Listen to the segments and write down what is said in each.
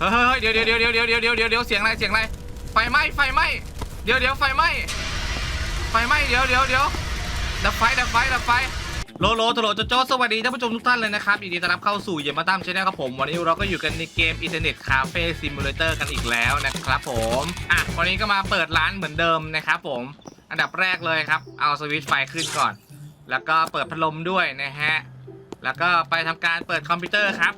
เฮ้ยเดี๋ยวเดี๋ยวเดี๋ยวเดี๋ยวเดี๋ยวเดี๋ยวเดี๋ยวเดี๋ยวเสียงอะไรเสียงอะไรไฟไหม้ไฟไหม้เดี๋ยวเดี๋ยวไฟไหม้ไฟไหม้เดี๋ยวเดี๋ยวเดี๋ยวดับไฟดับไฟดับไฟโลโลโทโลโจโจสวัสดีท่านผู้ชมทุกท่านเลยนะครับยินดีต้อนรับเข้าสู่เยมาตั้มชาแนลครับผม วันนี้เราก็อยู่กันในเกมอินเทอร์เน็ตคาเฟ่ซิมูเลเตอร์กันอีกแล้วนะครับผมอะวันนี้ก็มาเปิดร้านเหมือนเดิมนะครับผมอันดับแรกเลยครับ เอาสวิตช์ไฟขึ้นก่อน แล้วก็เปิดพัดลมด้วยนะฮะแล้วก็ไปทำการเปิดคอมพิวเตอร์ครับ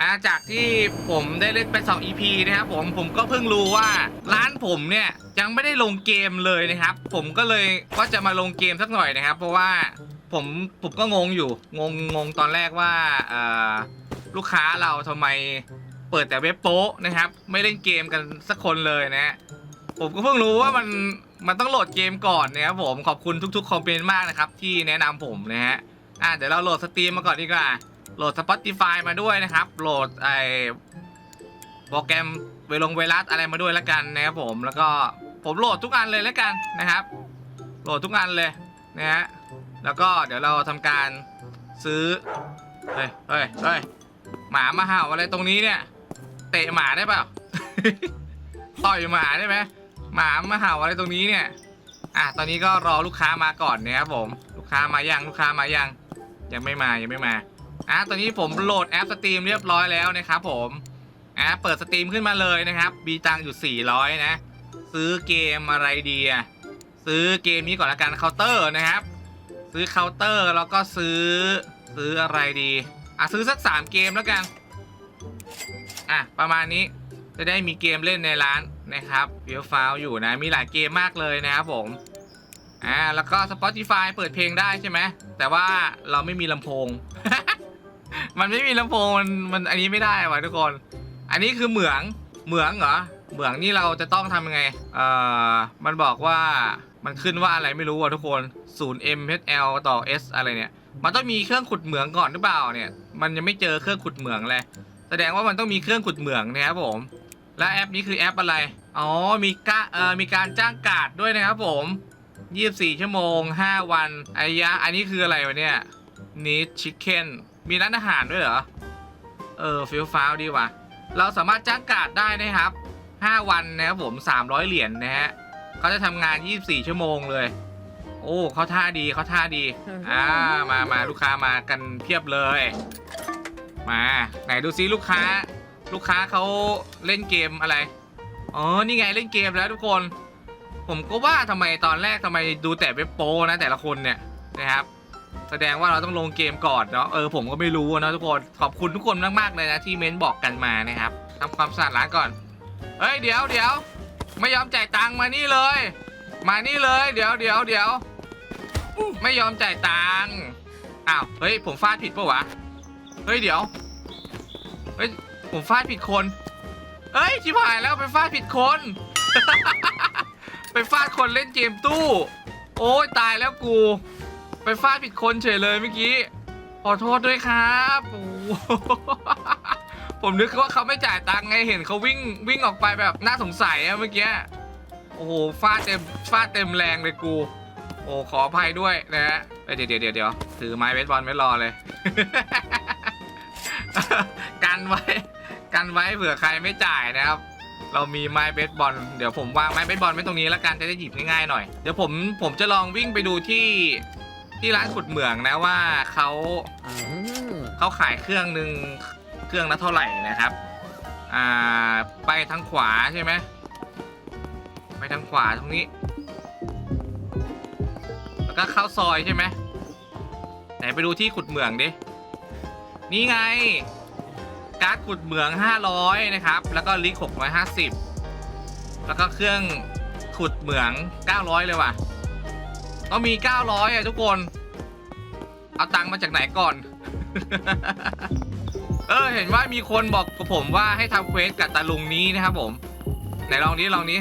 อ่าจากที่ผมได้เล่นไป2 EP นะครับผมผมก็เพิ่งรู้ว่าร้านผมเนี่ยยังไม่ได้ลงเกมเลยนะครับ ผมก็เลยว่าจะมาลงเกมสักหน่อยนะครับ เพราะว่าผมผมก็งงอยู่งงงงตอนแรกว่าลูกค้าเราทำไมเปิดแต่เว็บโป๊ะนะครับ ไม่เล่นเกมกันสักคนเลยนะฮะผมก็เพิ่งรู้ว่ามันมันต้องโหลดเกมก่อนนะครับผมขอบคุณทุกๆคอมเมนต์มากนะครับที่แนะนำผมนะฮะอะเดี๋ยวเราโหลดสตรีมมาก่อนดีกว่า โหลด Spotify มาด้วยนะครับ โหลดไอโปรแกรมเวลงเวลัสอะไรมาด้วยแล้วกันนะครับผม แล้วก็ผมโหลดทุกอันเลยแล้วกันนะครับ โหลดทุกอันเลยนะฮะ แล้วก็เดี๋ยวเราทำการซื้อ เฮ้ย เฮ้ย เฮ้ย หมามาเห่าอะไรตรงนี้เนี่ย เตะหมาได้เปล่า ต่อยหมาได้ไหมหมามาเห่าอะไรตรงนี้เนี่ย อะ ตอนนี้ก็รอลูกค้ามาก่อนนะครับผม ลูกค้ามายัง ลูกค้ามายัง ยังไม่มา ยังไม่มา อะตอนนี้ผมโหลดแอปสตรีมเรียบร้อยแล้วนะครับผมอะเปิดสตรีมขึ้นมาเลยนะครับ มีตังอยู่ 400 นะ ซื้อเกมอะไรดีอะซื้อเกมนี้ก่อนละกันเคาน์เตอร์นะครับ ซื้อเคาน์เตอร์แล้วก็ซื้อซื้ออะไรดี อะซื้อสัก 3 เกมแล้วกัน อะประมาณนี้จะได้มีเกมเล่นในร้านนะครับเฟียวฟ้าวอยู่นะ มีหลายเกมมากเลยนะครับผมอ่าแล้วก็ Spotify เปิดเพลงได้ใช่ไหมแต่ว่าเราไม่มีลำโพง มันไม่มีลำโพงมันมันอันนี้ไม่ได้ว่ะทุกคน อันนี้คือเหมืองเหมืองเหรอเหมืองนี่เราจะต้องทำยังไง เอ่อ มันบอกว่ามันขึ้นว่าอะไรไม่รู้อะทุกคน0 mhl ต่อ s อะไรเนี่ย มันต้องมีเครื่องขุดเหมืองก่อนหรือเปล่าเนี่ย มันยังไม่เจอเครื่องขุดเหมืองเลย แสดงว่ามันต้องมีเครื่องขุดเหมืองนะครับผม และแอปนี้คือแอปอะไร อ๋อ มีกะเอ่อ มีการจ้างการ์ดด้วยนะครับผม 24 ชั่วโมง 5 วันอายะ อันนี้คืออะไรวะเนี่ยนิดชิคเก้น มีร้านอาหารด้วยเหรอ เออฟิลฟ้าวดีว่ะ เราสามารถจ้างการ์ดได้นะครับ 5 วันนะครับผม 300 เหรียญนะฮะเขาจะทำงาน 24 ชั่วโมงเลย โอ้เขาท่าดีเขาท่าดี อ่ามามาลูกค้ามากันเพียบเลย มา ไหนดูซิลูกค้า ลูกค้าเขาเล่นเกมอะไร อ๋อ นี่ไงเล่นเกมแล้วทุกคน ผมก็ว่าทำไมตอนแรกทำไมดูแต่เว็บโป้นะแต่ละคนเนี่ยนะครับ แสดงว่าเราต้องลงเกมก่อนเนาะเออผมก็ไม่รู้นะทุกคนขอบคุณทุกคนมากๆเลยนะที่เม้นบอกกันมานะครับทำความสะอาดร้านก่อนเฮ้ยเดี๋ยวเดี๋ยวไม่ยอมจ่ายตังค์มานี่เลย มานี่เลย เดี๋ยวเดี๋ยวเดี๋ยวไม่ยอมจ่ายตังค์อ้าวเฮ้ยผมฟาดผิดปะวะเฮ้ยเดี๋ยวเฮ้ยผมฟาดผิดคนเฮ้ยชิบหายแล้วไปฟาดผิดคน ไปฟาดคนเล่นเกมตู้ โอ้ยตายแล้วกู ไปฟาดผิดคนเฉยเลยเมื่อกี้ ขอโทษด้วยครับโอ้โหผมนึกว่าเขาไม่จ่ายตังค์ไงเห็นเขาวิ่งวิ่งออกไปแบบน่าสงสัยอะเมื่อกี้โอ้โหฟาดเต็มฟาดเต็มแรงเลยกู โอ้ขออภัยด้วยนะฮะเอ้ยเดี๋ยวเดี๋ยวเดี๋ยวเดี๋ยวถือไม้เบสบอลไว้รอเลย กันไว้ กันไว้เผื่อใครไม่จ่ายนะครับ เรามีไม้เบสบอลเดี๋ยวผมวางไม้เบสบอลไว้ตรงนี้แล้วกันจะได้หยิบง่ายๆหน่อยเดี๋ยวผมผมจะลองวิ่งไปดูที่ ที่ร้านขุดเหมืองนะว่าเขาเขาขายเครื่องหนึ่งเครื่องละเท่าไหร่นะครับ อ่าไปทางขวาใช่ไหมไปทางขวาตรงนี้ แล้วก็เข้าซอยใช่ไหมไหนไปดูที่ขุดเหมืองดินี่ไง การ์ดขุดเหมือง 500 นะครับ แล้วก็ลิก650 แล้วก็เครื่องขุดเหมือง 900 เลยว่ะ ต้องมี 900 อะทุกคน เอาตังค์มาจากไหนก่อน เออเห็นว่ามีคนบอกกับผมว่าให้ทำเควสกับตาลุงนี้นะครับผมไหนลองนี้ลองนี้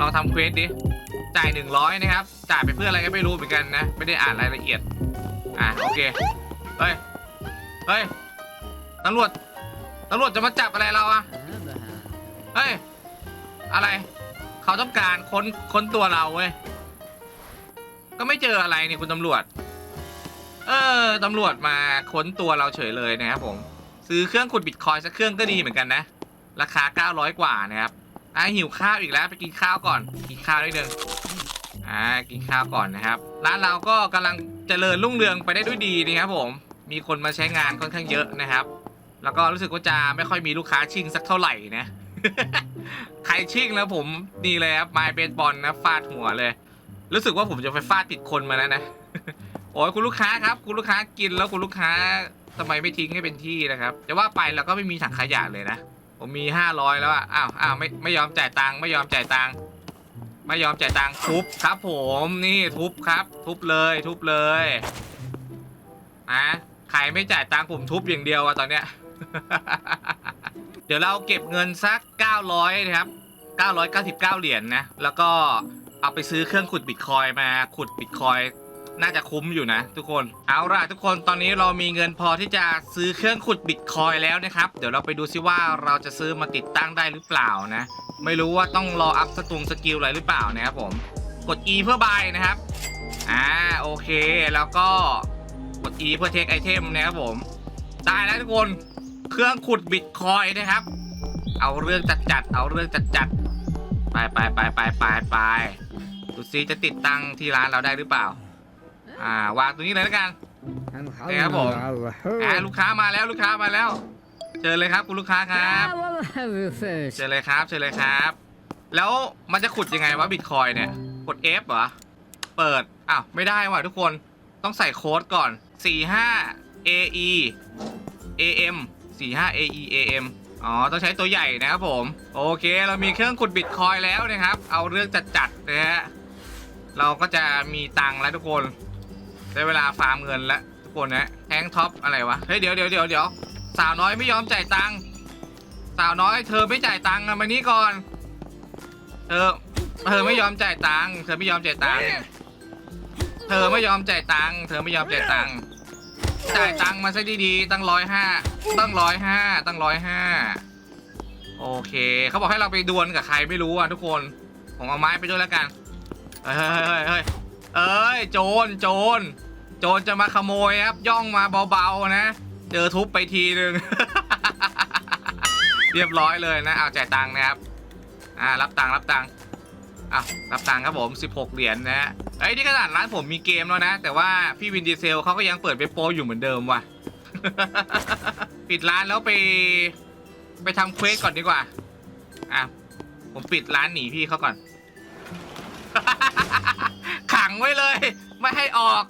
ลองทำเควสดิจ่าย100นะครับ จ่ายไปเพื่ออะไรก็ไม่รู้เหมือนกันนะ ไม่ได้อ่านรายละเอียด อะโอเคเฮ้ยเฮ้ยตำรวจตำรวจจะมาจับอะไรเราอะเฮ้ยอะไร เขาต้องการค้นค้นตัวเราเว้ยก็ไม่เจออะไรนี่คุณตำรวจ เออตำรวจมาค้นตัวเราเฉยเลยนะครับผม ซื้อเครื่องขุดบิตคอยสักเครื่องก็ดีเหมือนกันนะ ราคา 900 กว่านะครับอะหิวข้าวอีกแล้วไปกินข้าวก่อน กินข้าวนิดนึงอ่ากินข้าวก่อนนะครับ ร้านเราก็กำลังเจริญรุ่งเรืองไปได้ด้วยดีนะครับผม มีคนมาใช้งานค่อนข้างเยอะนะครับ แล้วก็รู้สึกว่าจะไม่ค่อยมีลูกค้าชิงสักเท่าไหร่นะ ใครชิงแล้วผมนี่เลยครับไม้เบสบอลนะฟาดหัวเลย รู้สึกว่าผมจะไปฟาดติดคนมาแล้วนะ โอ้ยคุณลูกค้าครับ คุณลูกค้ากินแล้วคุณลูกค้าทำไมไม่ทิ้งให้เป็นที่นะครับจะว่าไปเราก็ไม่มีถังขยะเลยนะผมมีห้าร้อยแล้วอะอ้าวอ้าวไม่ไม่ยอมจ่ายตังค์ไม่ยอมจ่ายตังค์ไม่ยอมจ่ายตังค์ทุบครับผมนี่ทุบครับ ทุบเลยทุบเลยอะใครไม่จ่ายตังค์ผมทุบอย่างเดียวอะตอนเนี้ยเดี๋ยวเราเก็บเงินสัก 900 นะครับ 999 เหรียญนะ แล้วก็เอาไปซื้อเครื่องขุดบิตคอยมาขุดบิตคอย น่าจะคุ้มอยู่นะทุกคน เอาล่ะทุกคนตอนนี้เรามีเงินพอที่จะซื้อเครื่องขุดบิตคอยแล้วนะครับ เดี๋ยวเราไปดูซิว่าเราจะซื้อมาติดตั้งได้หรือเปล่านะ ไม่รู้ว่าต้องรออัพสตุงสกิลอะไรหรือเปล่านะครับผม กด E เพื่อบายนะครับ อ่าโอเคแล้วก็กด E เพื่อเทคไอเทมนะครับผมได้แล้วทุกคนเครื่องขุดบิตคอยนะครับ เอาเรื่องจัดจัดเอาเรื่องจัดจัดไปไปไปไปไปไปดูซิจะติดตั้งที่ร้านเราได้หรือเปล่า อ่าวางตรงนี้เลยแล้วกันนี่ครับผมอ่าลูกค้ามาแล้วลูกค้ามาแล้วเจอเลยครับคุณลูกค้าครับเจอเลยครับเจอเลยครับ แล้วมันจะขุดยังไงวะบิตคอยเนี่ยกด F เหรอเปิดอ้าวไม่ได้ว่ะทุกคนต้องใส่โค้ดก่อน 45 AE AM 45 AE AM อ๋อ ต้องใช้ตัวใหญ่นะครับผม โอเค เรามีเครื่องขุดบิตคอยแล้วนะครับ เอาเรื่องจัดๆนะฮะ เราก็จะมีตังค์แล้วทุกคน ได้เวลาฟาร์มเงินแล้วทุกคนนะแทงท็อปอะไรวะเฮ้ยเดี๋ยวเดี๋ยวเดี๋ยวเดี๋ยวสาวน้อยไม่ยอมจ่ายตังค์สาวน้อยเธอไม่จ่ายตังค์อะมานี่ก่อนเธอเธอไม่ยอมจ่ายตังค์เธอไม่ยอมจ่ายตังค์เธอไม่ยอมจ่ายตังค์เธอไม่ยอมจ่ายตังค์จ่ายตังค์มาซะดีๆตั้งร้อยห้าตั้งร้อยห้าตั้งร้อยห้าโอเคเขาบอกให้เราไปดวลกับใครไม่รู้อะทุกคนผมเอาไม้ไปด้วยแล้วกันเฮ้ยเฮ้ยเฮ้ยเฮ้ยเอ้ยโจรโจร โจรจะมาขโมยครับ ย่องมาเบาๆนะ เจอทุบไปทีหนึ่ง เรียบร้อยเลยนะ เอาจ่ายตังค์นะครับ อ่า รับตังค์รับตังค์อะรับตังค์ครับผม 16 เหรียญนะฮะเอ้ยนี่ขนาดร้านผมมีเกมแล้วนะ แต่ว่าพี่วินดีเซลเขาก็ยังเปิดเว็บโปรอยู่เหมือนเดิมว่ะ ปิดร้านแล้วไป ไปทำเควสก่อนดีกว่า อะ ผมปิดร้านหนีพี่เขาก่อน ขังไว้เลย ไม่ให้ออก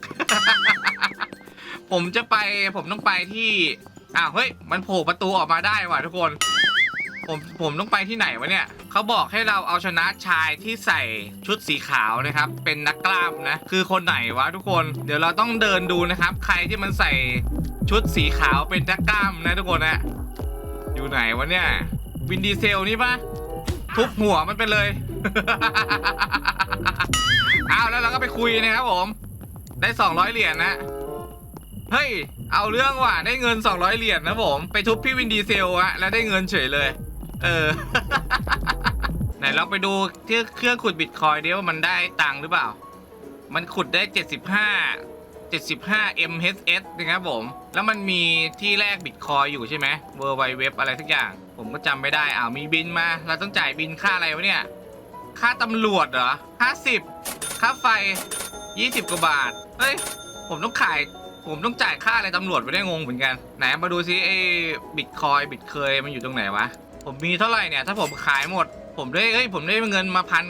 ผมจะไปผมต้องไปที่อ้าวเฮ้ย มันโผล่ประตูออกมาได้ว่ะทุกคน ผมผมต้องไปที่ไหนวะเนี่ยเขาบอกให้เราเอาชนะชายที่ใส่ชุดสีขาวนะครับ เป็นนักกล้ามนะ คือคนไหนวะทุกคน เดี๋ยวเราต้องเดินดูนะครับ ใครที่มันใส่ชุดสีขาวเป็นนักกล้ามนะทุกคนนะอยู่ไหนวะเนี่ยวินดีเซลนี่ปะทุบหัวมันไปเลย อ้าวแล้วเราก็ไปคุยนะครับผม ได้200เหรียญนะเฮ้ย เอาเรื่องว่ะได้เงิน 200 เหรียญนะผม ไปทุบพี่วินดีเซลอะแล้วได้เงินเฉยเลย เออ ไหนเราไปดูที่เครื่องขุดบิตคอยน์ดิว่ามันได้ตังค์หรือเปล่า มันขุดได้ 75 75 MHS นะครับผม แล้วมันมีที่แลกบิตคอยอยู่ใช่ไหมเวอร์ไวเว็บอะไรสักอย่าง ผมก็จำไม่ได้อ้าวมีบินมา เราต้องจ่ายบินค่าอะไรวะเนี่ย ค่าตำรวจเหรอ 50 ค่าไฟ 20 กว่าบาท เฮ้ย ผมต้องขาย ผมต้องจ่ายค่าอะไรตำรวจไปได้งงเหมือนกัน ไหนมาดูซิไอ้บิตคอยบิตเคยมันอยู่ตรงไหนวะ ผมมีเท่าไหร่เนี่ย ถ้าผมขายหมด ผมได้เอ้ย ผมได้เงินมาพัน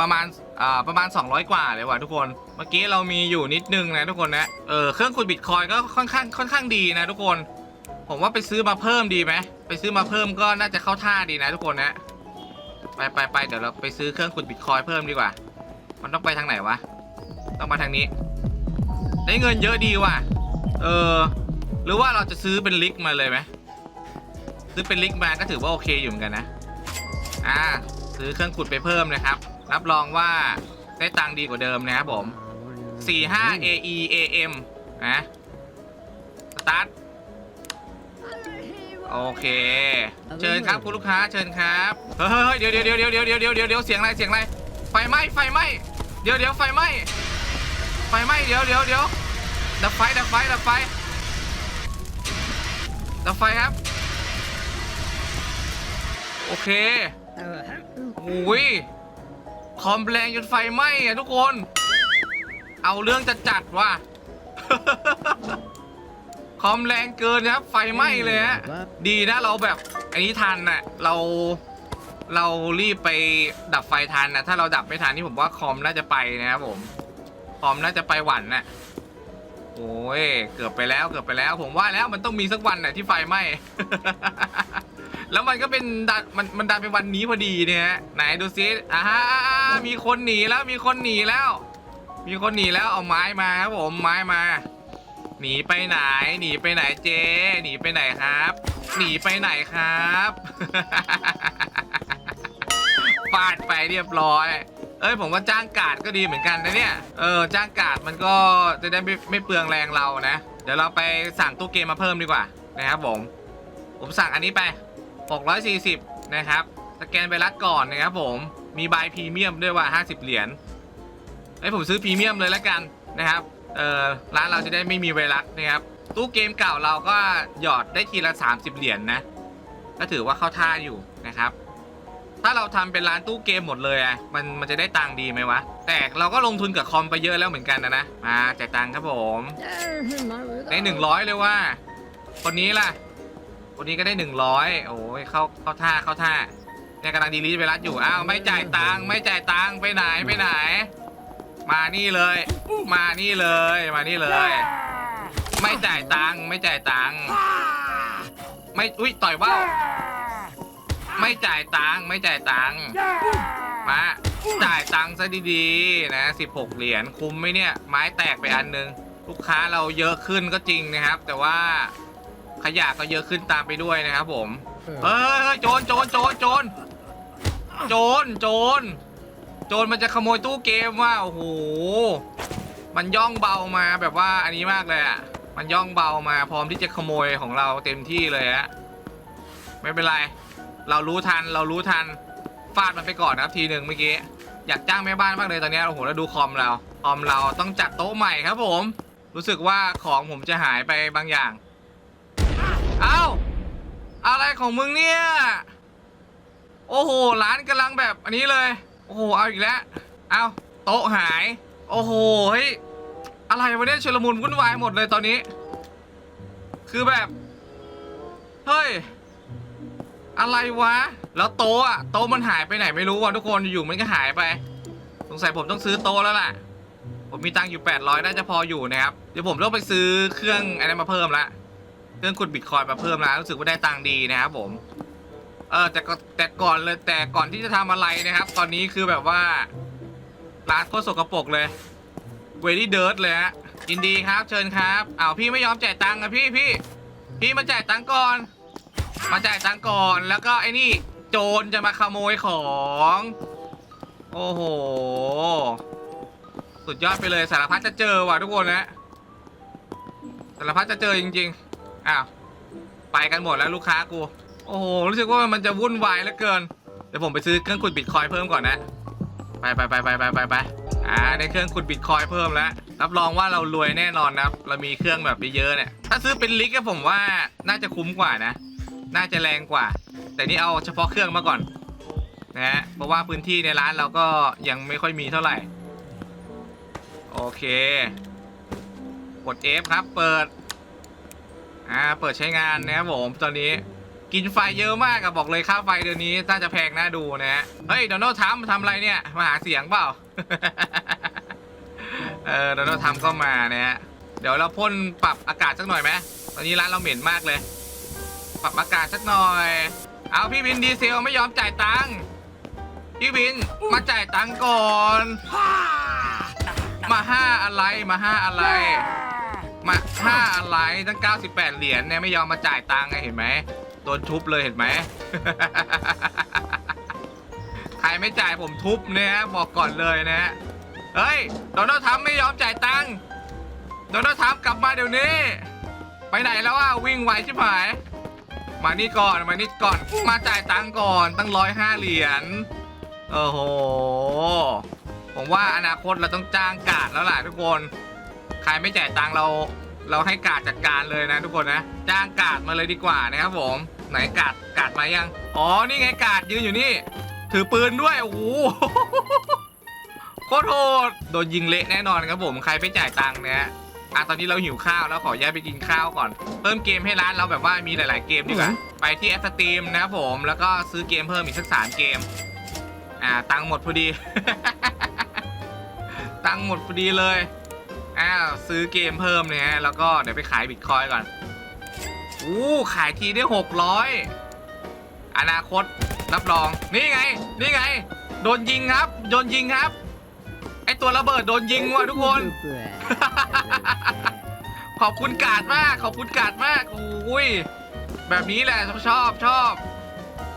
ประมาณอ่าประมาณ 200 กว่าเลยว่ะทุกคน เมื่อกี้เรามีอยู่นิดนึงนะทุกคนนะ เออ เครื่องขุดบิตคอยก็ค่อนข้างค่อนข้างดีนะทุกคน ผมว่าไปซื้อมาเพิ่มดีไหม ไปซื้อมาเพิ่มก็น่าจะเข้าท่าดีนะทุกคนนะ ไปไปไปเดี๋ยวเราไปซื้อเครื่องขุดบิตคอยเพิ่มดีกว่า มันต้องไปทางไหนวะ ต้องมาทางนี้ ได้เงินเยอะดีว่ะ เออ หรือว่าเราจะซื้อเป็นลิกมาเลยไหมซื้อเป็นลิกมาก็ถือว่าโอเคอยู่เหมือนกันนะ อ่า ซื้อเครื่องขุดไปเพิ่มนะครับ รับรองว่าได้ตังค์ดีกว่าเดิมนะครับผม 45 AE AM นะสตาร์ทโอเค เชิญครับคุณลูกค้าเชิญครับ เฮ้ยเดี๋ยวเดี๋ยวเดี๋ยวเดี๋ยวเดี๋ยวเดี๋ยวเดี๋ยวเสียงอะไรเสียงอะไร ไฟไหม้ไฟไหม้ เดี๋ยวเดี๋ยวไฟไหม้ไฟไหม้เดี๋ยวเดี๋ยวเดี๋ยวดับไฟดับไฟดับไฟดับไฟครับ โอเคโอ้ยคอมแรงจนไฟไหม้อะทุกคน เอาเรื่องจะจัดว่ะคอมแรงเกินนะครับ ไฟไหม้เลยฮะดีนะเราแบบอันนี้ทันน่ะเรา เรารีบไปดับไฟทันนะ ถ้าเราดับไม่ทันนี่ผมว่าคอมน่าจะไปนะครับผม คอมน่าจะไปหวันน่ะโอ้ย เกือบไปแล้วเกือบไปแล้ว ผมว่าแล้วมันต้องมีสักวันน่ะที่ไฟไหม้ แล้วมันก็เป็นดันมันมันดันเป็นวันนี้พอดีเนี่ยฮะไหนดูซิอ่ามีคนหนีแล้วมีคนหนีแล้ว มีคนหนีแล้วเอาไม้มาครับผมไม้มา หนีไปไหน หนีไปไหนเจ หนีไปไหนครับ หนีไปไหนครับ ฟาดไปเรียบร้อย เอ้ยผมว่าจ้างกาดก็ดีเหมือนกันนะเนี่ย เออจ้างกาดมันก็จะได้ไม่ไม่เปลืองแรงเรานะ เดี๋ยวเราไปสั่งตู้เกมมาเพิ่มดีกว่านะครับผม ผมสั่งอันนี้ไป 640 นะครับ สแกนไวรัสก่อนนะครับผม มีบายพรีเมียมด้วยว่า 50 เหรียญไอ้ยผมซื้อพรีเมียมเลยแล้วกันนะครับ เออร้านเราจะได้ไม่มีไวรัสนะครับตู้เกมเก่าเราก็หยอดได้ทีละ 30 เหรียญนนะก็ถือว่าเข้าท่าอยู่นะครับ ถ้าเราทำเป็นร้านตู้เกมหมดเลยอะมันมันจะได้ตังค์ดีไหมวะ แต่เราก็ลงทุนกับคอมไปเยอะแล้วเหมือนกันนะนะ มาจ่ายตังค์ครับผมได้หนึ่งร้อยเลยว่า คนนี้ล่ะ คนนี้ก็ได้หนึ่งร้อยโอ้ยเข้าเข้าท่าเข้าท่าเนี่ยกำลังดีลีทไวรัสอยู่ อ้าวไม่จ่ายตังค์ไม่จ่ายตังค์ไปไหนไปไหน มานี่เลยมานี่เลยมานี่เลย ไม่จ่ายตังค์ไม่จ่ายตังค์ไม่อุ้ยต่อยว่าว ไม่จ่ายตังค์ไม่จ่ายตังค์มาจ่ายตังค์ซะดีๆนะ16 เหรียญคุ้มไหมเนี่ย ไม้แตกไปอันนึง ลูกค้าเราเยอะขึ้นก็จริงนะครับ แต่ว่าขยะก็เยอะขึ้นตามไปด้วยนะครับผมเฮ้ยโจรโจรโจรโจรโจรโจรโจรมันจะขโมยตู้เกมว่าโอ้โหมันย่องเบามาแบบว่าอันนี้มากเลยอะมันย่องเบามาพร้อมที่จะขโมยของเราเต็มที่เลยฮะไม่เป็นไร เรารู้ทันเรารู้ทันฟาดมันไปก่อนนะครับทีหนึ่งเมื่อกี้อยากจ้างแม่บ้านมากเลยตอนนี้โอ้โหแล้วดูคอมเราคอมเราต้องจัดโต๊ะใหม่ครับผม รู้สึกว่าของผมจะหายไปบางอย่าง เอ้าอะไรของมึงเนี่ย โอ้โหร้านกำลังแบบอันนี้เลย โอ้โหเอาอีกแล้ว เอาโต๊ะหาย โอ้โหเฮ้ยอะไรวะเนี่ยชุลมุนวุ่นวายหมดเลยตอนนี้ คือแบบ เฮ้ย อะไรวะ แล้วโต๊ะอะโต๊ะมันหายไปไหนไม่รู้ว่ะทุกคนอยู่ๆมันก็หายไป สงสัยผมต้องซื้อโต๊ะแล้วล่ะ ผมมีตังค์อยู่ 800 น่าจะพออยู่นะครับ เดี๋ยวผมต้องไปซื้อเครื่องอะไรมาเพิ่มละ เครื่องขุดบิตคอยน์มาเพิ่มแล้วรู้สึกว่าได้ตังค์ดีนะครับผม เออแต่ก็แต่ก่อนเลยแต่ก่อนที่จะทำอะไรนะครับ ตอนนี้คือแบบว่าร้านโคตรสกปรกเลยเวดี้เดิร์ดเลยฮะยินดีครับเชิญครับอ้าวพี่ไม่ยอมจ่ายตังค์อะพี่พี่พี่มาจ่ายตังค์ก่อน มาจ่ายตังค์ก่อนแล้วก็ไอ้นี่โจรจะมาขโมยของ โอ้โห สุดยอดไปเลยสารพัดจะเจอว่ะทุกคนนะสารพัดจะเจอจริงๆอ้าวไปกันหมดแล้วลูกค้ากู โอ้โห รู้สึกว่ามันจะวุ่นวายเหลือเกิน เดี๋ยวผมไปซื้อเครื่องขุดบิตคอย์เพิ่มก่อนนะ ไปไปไปไปไปไปไปอ่าได้เครื่องขุดบิตคอยเพิ่มแล้ว รับรองว่าเรารวยแน่นอนนะเรามีเครื่องแบบเยอะๆเนี่ย ถ้าซื้อเป็นลิกก็ผมว่าน่าจะคุ้มกว่านะ น่าจะแรงกว่า แต่นี่เอาเฉพาะเครื่องมาก่อนนะฮะเพราะว่าพื้นที่ในร้านเราก็ยังไม่ค่อยมีเท่าไหร่ โอเค กด F ครับ เปิด อ่า เปิดใช้งานนะครับผมตอนนี้กินไฟเยอะมากอะบอกเลยค่าไฟเดือนนี้น่าจะแพงน่าดูนะฮะ เฮ้ยโดนัลด์ทรัมป์ทำอะไรเนี่ย มาหาเสียงเปล่า เออโดนัลด์ทรัมป์ก็มานะฮะ เดี๋ยวเราพ่นปรับอากาศสักหน่อยไหมตอนนี้ร้านเราเหม็นมากเลย ปรับอากาศสักหน่อย เอาพี่วินดีเซลไม่ยอมจ่ายตังค์พี่วินมาจ่ายตังค์ก่อน มาห้าอะไรมาห้าอะไร มาห้าอะไรตั้ง 98 เหรียญเนี่ยไม่ยอมมาจ่ายตังค์ไงเห็นไหมโดนทุบเลยเห็นไหม ใครไม่จ่ายผมทุบเนี่ยบอกก่อนเลยนะเฮ้ยโดนัลด์ทรัมป์ไม่ยอมจ่ายตังค์โดนัลด์ทรัมป์กลับมาเดี๋ยวนี้ ไปไหนแล้วอะวิ่งไวชิบหาย มานี่ก่อนมานี่ก่อนมาจ่ายตังค์ก่อนตั้งร้อยห้าเหรียญโอ้โหผมว่าอนาคตเราต้องจ้างกาดแล้วล่ะทุกคน ใครไม่จ่ายตังค์เรา เราให้กาดจัดการเลยนะทุกคนนะ จ้างกาดมาเลยดีกว่านะครับผม ไหนกาดกาดมายัง อ๋อนี่ไงกาดยืนอยู่นี่ ถือปืนด้วยโอ้โหโคตรโหดโดนยิงเละแน่นอนครับผมใครไปจ่ายตังค์เนี่ย อะตอนนี้เราหิวข้าวแล้วขอแยกไปกินข้าวก่อน เพิ่มเกมให้ร้านเราแบบว่ามีหลาย ๆ เกมดีกว่าไปที่แอปสตรีมนะครับผมแล้วก็ซื้อเกมเพิ่มอีกสักสามเกม อ่า ตังค์หมดพอดี ตังค์หมดพอดีเลยอ้าวซื้อเกมเพิ่มเนี่ยฮะแล้วก็เดี๋ยวไปขายบิตคอยน์ก่อนอู้ขายทีได้หกร้อยอนาคตรับรองนี่ไง นี่ไง โดนยิงครับ โดนยิงครับ ไอตัวระเบิดโดนยิงว่ะทุกคน ขอบคุณกาดมากขอบคุณกาดมากโอ้ยแบบนี้แหละชอบชอบ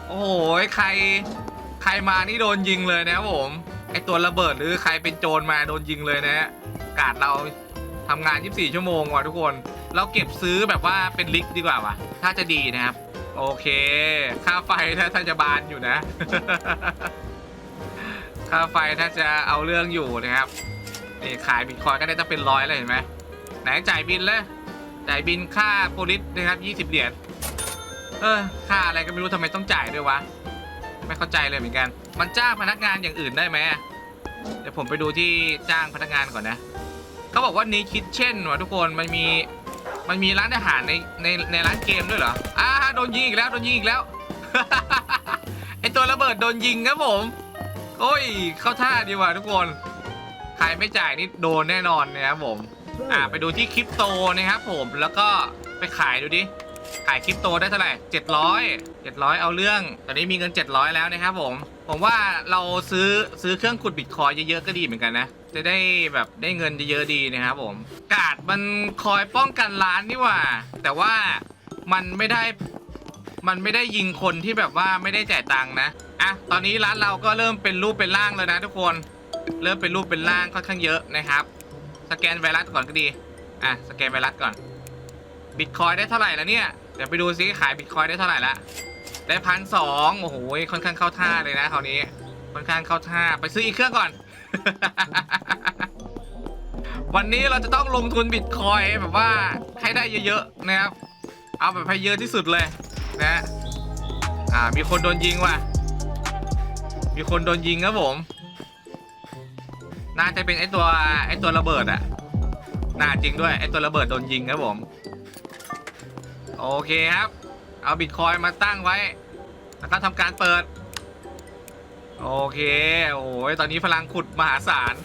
โอ้โหใคร ใครมานี่โดนยิงเลยนะผมไอตัวระเบิดหรือใครเป็นโจรมาโดนยิงเลยนะฮะกาดเราทำงาน 24 ชั่วโมงว่ะทุกคน เราเก็บซื้อแบบว่าเป็นลิกดีกว่าว่ะ ถ้าจะดีนะครับ โอเค ค่าไฟถ้าถ้าจะบานอยู่นะ ค่าไฟถ้าจะเอาเรื่องอยู่นะครับนี่ขายบิตคอยก็ได้จะเป็นร้อยเลยเห็นไหม ไหนจ่ายบินเลยจ่ายบินค่าโพลิสนะครับ 20 เหรียญ เออ ค่าอะไรก็ไม่รู้ทำไมต้องจ่ายด้วยวะ ไม่เข้าใจเลยเหมือนกัน มันจ้างพนักงานอย่างอื่นได้ไหมเดี๋ยวผมไปดูที่จ้างพนักงานก่อนนะ เขาบอกว่านี้คิดเช่นว่ะทุกคน มันมี มันมีร้านอาหารในในในร้านเกมด้วยเหรอ อ่าโดนยิงอีกแล้ว โดนยิงอีกแล้ว ไอตัวระเบิดโดนยิงครับผม โอ้ย เข้าท่าดีว่ะทุกคน ใครไม่จ่ายนี่โดนแน่นอนนะครับผม อ่าไปดูที่คริปโตนะครับผมแล้วก็ไปขายดูดิ ขายคริปโตได้เท่าไหร่700 700เอาเรื่อง ตอนนี้มีเงิน700แล้วนะครับผม ผมว่าเราซื้อซื้อเครื่องขุดบิตคอยเยอะๆก็ดีเหมือนกันนะ จะได้แบบได้เงินเยอะๆดีนะครับผม กาดมันคอยป้องกันร้านนี่ว่า แต่ว่ามันไม่ได้มันไม่ได้ยิงคนที่แบบว่าไม่ได้จ่ายตังค์นะ อะ ตอนนี้ร้านเราก็เริ่มเป็นรูปเป็นร่างแล้วนะทุกคน เริ่มเป็นรูปเป็นร่างค่อนข้างเยอะนะครับ สแกนไวรัสก่อนก็ดี อะ สแกนไวรัสก่อน บิตคอยได้เท่าไหร่แล้วเนี่ย เดี๋ยวไปดูซิขายบิตคอยได้เท่าไหร่ละ ได้พันสองโอ้โห ค่อนข้างเข้าท่าเลยนะคราวนี้ ค่อนข้างเข้าท่า ไปซื้ออีกเครื่องก่อน วันนี้เราจะต้องลงทุนบิตคอยแบบว่าให้ได้เยอะๆนะครับ เอาแบบให้เยอะที่สุดเลยนะ อ่า มีคนโดนยิงว่ะ มีคนโดนยิงครับผม น่าจะเป็นไอตัวไอตัวระเบิดอะน่าจริงด้วยไอตัวระเบิดโดนยิงครับผม โอเคครับ เอาบิตคอยมาตั้งไว้ แล้วก็ทำการเปิด โอเค โอ้ยตอนนี้พลังขุดมหาศาล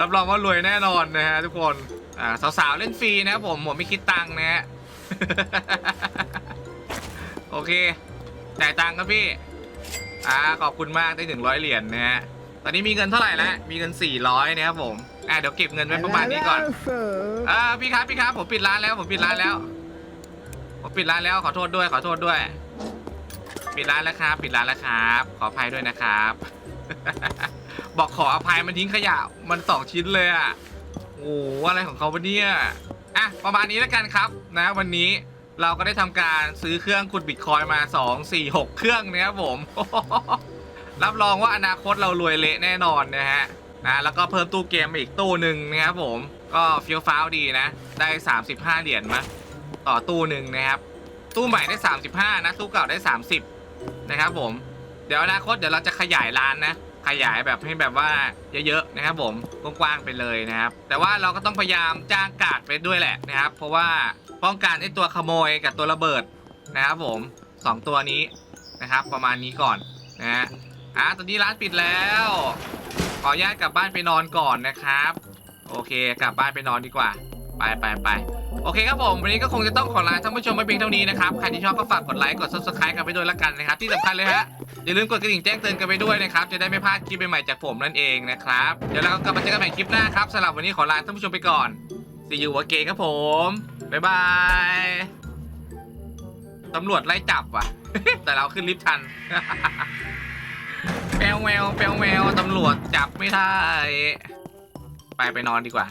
รับรองว่ารวยแน่นอนนะฮะทุกคน อ่าสาวๆเล่นฟรีนะครับผมผมไม่คิดตังค์นะฮะ โอเคจ่ายตังค์ครับพี่ อ่าขอบคุณมากได้ถึงร้อยเหรียญนะฮะ ตอนนี้มีเงินเท่าไหร่แล้ว มีเงิน 400นะครับผม อ่าเดี๋ยวเก็บเงินไว้ประมาณนี้ก่อน อ่าพี่ครับพี่ครับผมปิดร้านแล้วผมปิดร้านแล้ว ผมปิดร้านแล้วขอโทษด้วยขอโทษด้วย ปิดร้านแล้วครับ ปิดร้านแล้วครับ ขออภัยด้วยนะครับ บอกขออภัยมันทิ้งขยะมันสองชิ้นเลยอะ โอ้โหอะไรของเขาวะเนี่ยอะประมาณนี้แล้วกันครับนะวันนี้เราก็ได้ทำการซื้อเครื่องขุดบิตคอยน์มา 2 4 6 เครื่องนะครับผม รับรองว่าอนาคตเรารวยเละแน่นอนนะฮะนะแล้วก็เพิ่มตู้เกมอีกตู้หนึ่งนะครับผมก็เฟี้ยวฟ้าวดีนะ ได้ 35 เหรียญมาต่อตู้หนึ่งนะครับ ตู้ใหม่ได้ 35 นะ ตู้เก่าได้ 30 นะครับผม เดี๋ยวอนาคตเดี๋ยวเราจะขยายร้านนะ ขยายแบบให้แบบว่าเยอะๆนะครับผมกว้างๆไปเลยนะครับ แต่ว่าเราก็ต้องพยายามจ้างกาดไปด้วยแหละนะครับ เพราะว่าป้องกันไอ้ตัวขโมยกับตัวระเบิดนะครับผมสองตัวนี้นะครับ ประมาณนี้ก่อนนะฮะ อะตอนนี้ร้านปิดแล้ว ขออนุญาตกลับบ้านไปนอนก่อนนะครับ โอเค กลับบ้านไปนอนดีกว่า ไปไปไปโอเคครับผม วันนี้ก็คงจะต้องขอลาท่านผู้ชมไปเพียงเท่านี้นะครับ ใครที่ชอบก็ฝากกดไลค์ กด subscribe กันไปด้วยละกันนะครับ ที่สำคัญเลยฮะ อย่าลืมกดกระดิ่งแจ้งเตือนกันไปด้วยนะครับ จะได้ไม่พลาดคลิปใหม่ๆจากผมนั่นเองนะครับ เดี๋ยวเรากลับมาเจอกันใหม่คลิปหน้าครับสำหรับวันนี้ขอลาท่านผู้ชมไปก่อน See you again ครับผม บ๊ายบาย ตำรวจไล่จับว่ะ แต่เราขึ้นลิฟต์ทัน แปวแววแปวแววตำรวจจับไม่ได้ ไปไปนอนดีกว่า